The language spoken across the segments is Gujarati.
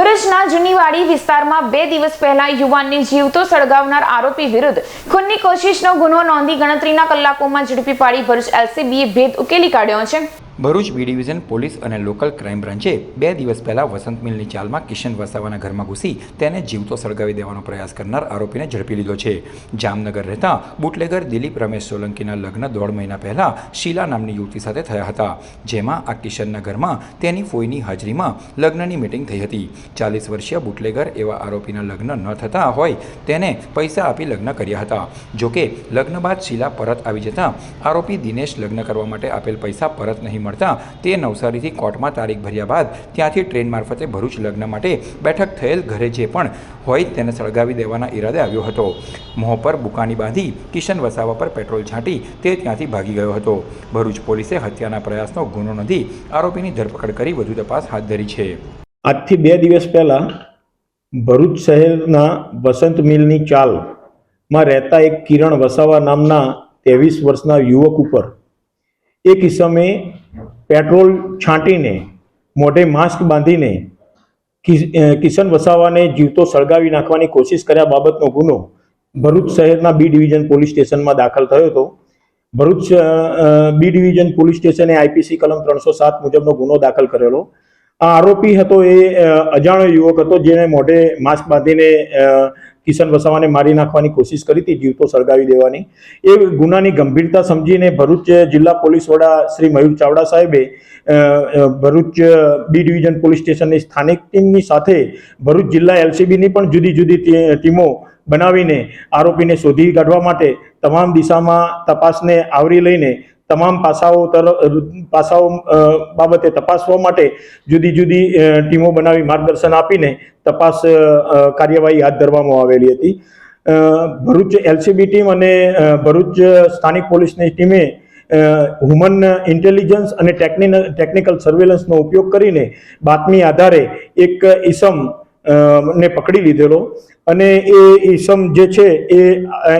ભરૂચના જૂનીવાડી વિસ્તારમાં બે દિવસ પહેલા યુવાનને જીવતો સળગાવનાર આરોપી વિરુદ્ધ ખૂનની કોશિશનો ગુનો નોંધી ગણતરીના કલાકોમાં ઝડપી પાડી ભરૂચ એલસીબીએ ભેદ ઉકેલી કાઢ્યો છે. ભરૂચ બી ડિવિઝન પોલીસ અને લોકલ ક્રાઇમ બ્રાન્ચે બે દિવસ પહેલા વસંત મિલની ચાલમાં કિશન વસાવાના ઘરમાં ઘૂસી તેને જીવતો સળગાવી દેવાનો પ્રયાસ કરનાર આરોપીને ઝડપી લીધો છે. જામનગર રહેતા બુટલેગર દિલીપ રમેશ સોલંકીના લગ્ન દોઢ મહિના પહેલા શીલા નામની યુવતી સાથે થયા હતા, જેમાં આ કિશનના ઘરમાં તેની ફોઈની હાજરીમાં લગ્નની મિટિંગ થઈ હતી. ચાલીસ વર્ષીય બુટલેગર એવા આરોપીના લગ્ન ન થતા હોય તેને પૈસા આપી લગ્ન કર્યા હતા. જોકે લગ્ન બાદ શીલા પરત આવી જતા આરોપી દિનેશ લગ્ન કરવા માટે આપેલ પૈસા પરત નહીં મળતા તે નવસારીથી કોર્ટમાં તારીખ ભર્યા બાદ ત્યાંથી ટ્રેન મારફતે ભરૂચ લગ્ન માટે બેઠક થયેલ ઘરે જે પણ હોય તેને સળગાવી દેવાના ઈરાદે આવ્યો હતો. મોં પર બુકાની બાંધી કિશન વસાવા પર પેટ્રોલ છાંટી તે ત્યાંથી ભાગી ગયો હતો. ભરૂચ પોલીસે હત્યાના પ્રયાસનો ગુનો નોંધી આરોપીની ધરપકડ કરી વધુ તપાસ હાથ ધરી છે. આજથી બે દિવસ પહેલાં ભરૂચ શહેરના વસંત મિલની ચાલમાં રહેતા એક કિરણ વસાવા નામના ત્રેવીસ વર્ષના યુવક ઉપર એક ઇસમે પેટ્રોલ છાંટીને, મોઢે માસ્ક બાંધીને કિશન વસાવાને જીવતો સળગાવી નાખવાની કોશિશ કર્યા બાબતનો ગુનો ભરૂચ શહેરના બી ડિવિઝન પોલીસ સ્ટેશનમાં દાખલ થયો હતો. ભરૂચ બી ડિવિઝન પોલીસ સ્ટેશને આઈપીસી કલમ ત્રણસો સાત મુજબનો ગુનો દાખલ કરેલો. આ આરોપી હતો એ અજાણ્યો યુવક હતો જેણે મોઢે માસ્ક બાંધીને કિશન વસાવાને મારી નાખવાની કોશિશ કરી હતી જીવતો સળગાવી દેવાની. એ ગુનાની ગંભીરતા સમજીને ભરૂચ જિલ્લા પોલીસ વડા શ્રી મયુર ચાવડા સાહેબે ભરૂચ બી ડિવિઝન પોલીસ સ્ટેશનની સ્થાનિક ટીમની સાથે ભરૂચ જિલ્લા એલસીબીની પણ જુદી જુદી ટીમો બનાવીને આરોપીને શોધી કાઢવા માટે તમામ દિશામાં તપાસને આવરી લઈને તમામ પાસાઓ પાસાઓ બાબતે તપાસવા માટે જુદી જુદી ટીમો બનાવી માર્ગદર્શન આપીને તપાસ કાર્યવાહી હાથ ધરવામાં આવેલી હતી. ભરૂચ એલસીબી ટીમ અને ભરૂચ સ્થાનિક પોલીસની ટીમે હ્યુમન ઇન્ટેલિજન્સ અને ટેકનિકલ સર્વેલન્સનો ઉપયોગ કરીને બાતમી આધારે એક ઈસમ ને પકડી લીધેલો. અને એ ઈસમ જે છે એ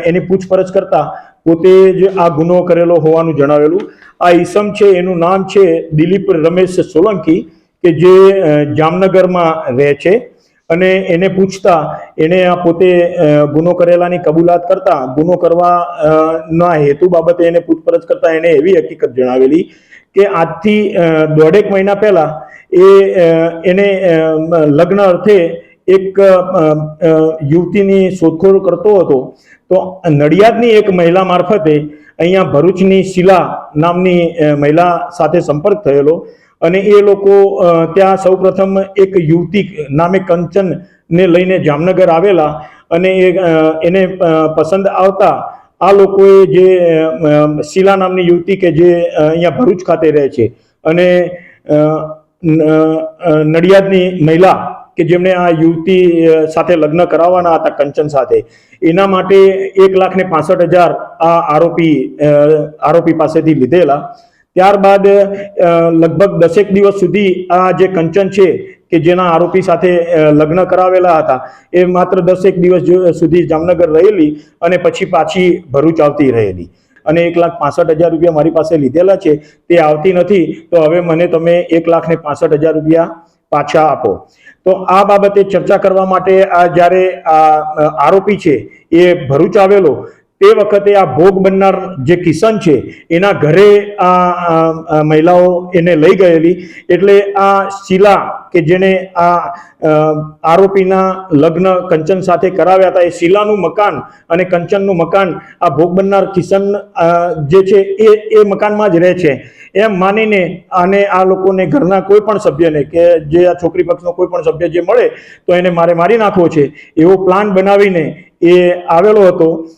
એની પૂછપરછ કરતા પોતે જ આ ગુનો કરેલો હોવાનું જણાવેલું. આ ઈસમ છે, એનું નામ છે દિલીપ રમેશ સોલંકી, કે જે જામનગરમાં રહે છે. અને એને પૂછતા, એણે આ પોતે ગુનો કરેલાની કબૂલાત કરતા, ગુનો કરવા ના હેતુ બાબતે એને પૂછપરછ કરતા એને એવી હકીકત જણાવેલી કે આજથી દોઢેક મહિના પહેલા એ એને લગ્ન અર્થે એક યુવતીની શોધખોળ કરતો હતો, તો નડિયાદની એક મહિલા મારફતે અહીંયા ભરૂચની શિલા નામની મહિલા સાથે સંપર્ક થયેલો અને એ લોકો ત્યાં સૌપ્રથમ એક યુવતી નામે કંચન ને લઈને જામનગર આવેલા અને એને પસંદ આવતા આ લોકોએ જે શીલા નામની યુવતી કે જે અહીંયા ભરૂચ ખાતે રહે છે અને નડિયાદની મહિલા કે જેમણે આ યુવતી સાથે લગ્ન કરાવવાના હતા કંચન સાથે. એના માટે એક લાખ ને પાસઠ હજાર આ આરોપી આરોપી પાસેથી લીધેલા. ત્યારબાદ લગભગ દસેક દિવસ સુધી આ જે કંચન છે, કે જેના આરોપી સાથે લગ્ન કરાવેલા હતા, એ માત્ર દસેક દિવસ સુધી જામનગર રહેલી અને પછી પાછી ભરૂચ આવતી રહેલી. અને એક લાખ પાસઠ હજાર રૂપિયા મારી પાસે લીધેલા છે, તે આવતી નથી. તો હવે મને તમે એક લાખ ને પાસઠ હજાર રૂપિયા પાછા આપો. તો આ બાબતે ચર્ચા કરવા માટે આ જ્યારે આરોપી છે એ ભરૂચ આવેલો તે વખતે આ ભોગ બનનાર જે કિશન છે, એના ઘરે આ મહિલાઓ એને લઈ ગયેલી. એટલે આ શીલા કે જેને આ આરોપીના લગ્ન કંચન સાથે કરાવ્યા હતા, એ શીલાનું મકાન અને કંચનનું મકાન આ ભોગ બનનાર કિશન જે છે, એ એ મકાનમાં જ રહે છે. એમ માનીને અને આ લોકોને ઘરના કોઈ પણ સભ્યને કે જે આ છોકરી પક્ષનો કોઈ પણ સભ્ય જે મળે, તો એને મારે મારી નાખવો છે. એવો પ્લાન બનાવીને એ આવેલો હતો.